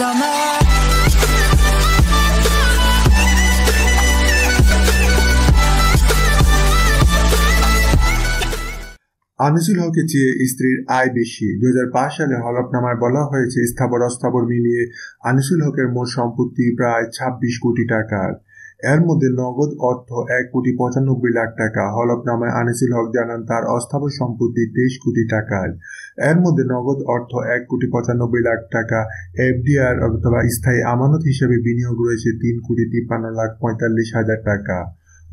আনিসুল হকের চেয়ে স্ত্রীর আয় বেশি। দুই হাজার পাঁচ সালে হলফনামায় বলা হয়েছে, স্থাবর অস্থাবর মিলিয়ে আনিসুল হকের মোট সম্পত্তি প্রায় ছাব্বিশ কোটি টাকার। এর মধ্যে নগদ অর্থ এক কোটি পঁচানব্বই লাখ টাকা, হলফনামায় আনিসুল হক জানান তার অস্থাবর সম্পত্তি তেইশ কোটি টাকার এর মধ্যে নগদ অর্থ এক কোটি পঁচানব্বই লাখ টাকা, এফডিআর অথবা স্থায়ী আমানত হিসেবে বিনিয়োগ রয়েছে তিন কোটি তিপ্পান্ন লাখ পঁয়তাল্লিশ হাজার টাকা।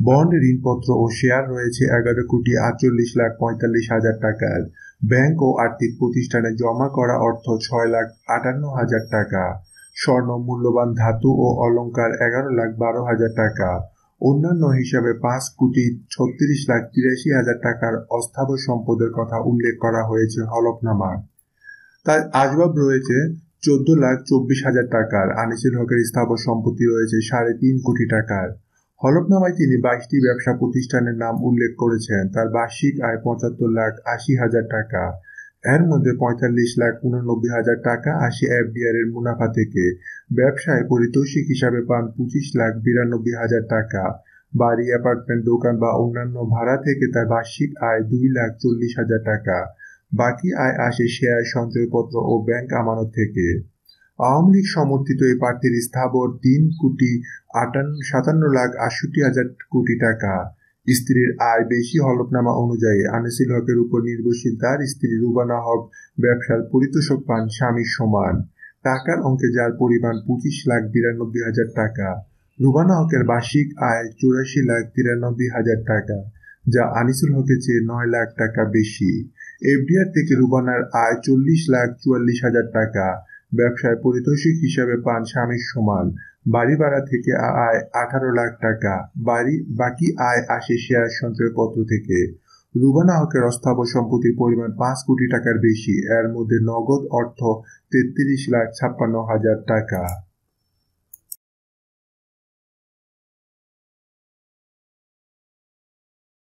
বন্ড, ঋণপত্র ও শেয়ার রয়েছে এগারো কোটি আটচল্লিশ লাখ পঁয়তাল্লিশ হাজার টাকার ব্যাংক ও আর্থিক প্রতিষ্ঠানে জমা করা অর্থ ছয় লাখ আটান্ন হাজার টাকা। স্বর্ণ মূল্যবান ধাতু ও অলংকার এগারো লাখ বারো হাজার টাকা। অন্যান্য হিসাবে পাঁচ কোটি ছত্রিশ লাখ তিরাশি হাজার টাকার অস্থাবর সম্পদের কথা উল্লেখ করা হয়েছে হলফনামা। তার আসবাব রয়েছে চোদ্দ লাখ চব্বিশ হাজার টাকার। আনিসুল হকের স্থাবর সম্পত্তি রয়েছে সাড়ে তিন কোটি টাকার। হলফনামায় তিনি বাইশটি ব্যবসা প্রতিষ্ঠানের নাম উল্লেখ করেছেন। তার বার্ষিক আয় পঁচাত্তর লাখ আশি হাজার টাকা। এর মধ্যে পঁয়তাল্লিশ লাখ উননব্বই হাজার টাকা আসে এফডিআর এর মুনাফা থেকে। ব্যবসায় পরিতোষিক হিসাবে পান পঁচিশ লাখ বিরানব্বই হাজার টাকা। বাড়ি, অ্যাপার্টমেন্ট, দোকান বা অন্যান্য ভাড়া থেকে তার বার্ষিক আয় দুই লাখ চল্লিশ হাজার টাকা। বাকি আয় আসে শেয়ার সঞ্চয়পত্র ও ব্যাংক আমানত থেকে। আওয়ামী লীগ সমর্থিত এই প্রার্থীর স্থাবর তিন কোটি আটান্ন, সাতান্ন লাখ আটষট্টি হাজার কোটি টাকা। স্ত্রীর আয় বেশি হলফনামা অনুযায়ী আনিসুল হকের উপর নির্ভরশীল তার স্ত্রী রুবানা হক ব্যবসার পরিতোষক পান স্বামীর সমান। টাকার অঙ্কে যার পরিমাণ পঁচিশ লাখ বিরানব্বই হাজার টাকা। রুবানা হকের বার্ষিক আয় চুরাশি লাখ তিরানব্বই হাজার টাকা, যা আনিসুল হকের চেয়ে নয় লাখ টাকা বেশি। এফডিআর থেকে রুবানার আয় চল্লিশ লাখ চুয়াল্লিশ হাজার টাকা ব্যবসায় পরিতোষিক হিসাবে পান স্বামীর সমান। বাড়ি ভাড়া থেকে আয় আঠারো লাখ টাকা। বাড়ি, বাকি আয় আসে শেয়ার সঞ্চয়পত্র থেকে। রুবানা হকের অস্থাবর সম্পত্তির পরিমাণ পাঁচ কোটি টাকার বেশি। এর মধ্যে নগদ অর্থ তেত্রিশ লাখ ছাপ্পান্ন হাজার টাকা।